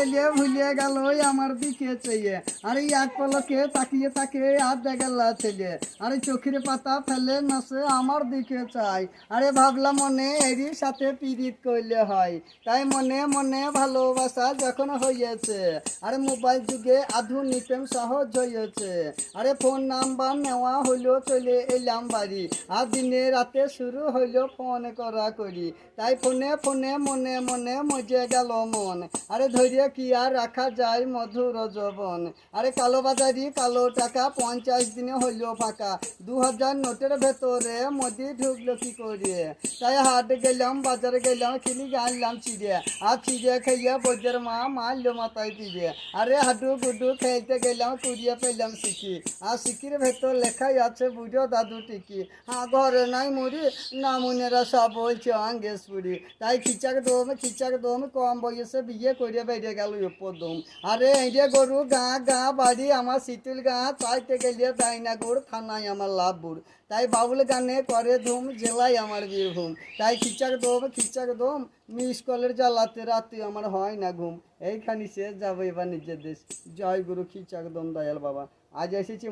ভুলিয়ে গেল আমার দিকে চেয়ে। আরে এক পলকে তাকিয়ে তাকে আর দেখাল্লা ছেলে। আরে চোখের পাতা ফেলে নাসে আমার দিকে চাই আরে ভাবলাম মনে এরই সাথে করলে হয়। তাই মনে মনে ভালোবাসা যখন হয়েছে আরে মোবাইল যুগে আধুনিক সহজ হয়েছে আরে ফোন নাম্বার নেওয়া হলো চলে এলাম বাড়ি। আর দিনে রাতে শুরু হইল ফোন করা করি। তাই ফোনে ফোনে মনে মনে মজে গেল মন। আরে ধৈর্য কি আর রাখা যায় মধুর জবন আরে কালো বাজারি, কালো টাকা, পঞ্চাশ দিনে হইল ফাঁকা। দু হাজার নোটের ভেতরে মোদি ঢুকলো কি করে? তাই হাট গেলাম, বাজারে গেলাম কিনি আনলাম চিড়ে আর চিড়ে খাইয়া বৈদ্যের মা মারলো মাথায় দিয়ে আরে হাডু গুডু খেলতে গেলাম, কুড়িয়ে পেলাম শিখি আর শিখির ভেতর লেখাই আছে বুঝো দাদু টিকি। হ্যাঁ ঘরে নাই মুড়ি না মুনেরা সব বলছে আঙ্গেশপুরি তাই খিচাক দম খিচাক দম, কম বয়সে বিয়ে করে বেরিয়ে গেল উপদম আরে এইডে গরু গা গা, বাড়ি, আমার শীতুল গা, চাইতে গেলে দাইনাগড় থানায় আমার লাভপুর তাই বাউল গানে করে ধুম জেলাই আমার বীরভূম। তাই খিচাক দম খিচাক দোম মিস কলের জ্বালাতে রাতে আমার হয় না ঘুম। এইখানে শেষ যাব এবার নিজের দেশ। জয় গুরু, খিচাক দম দয়াল বাবা। আজ এসেছি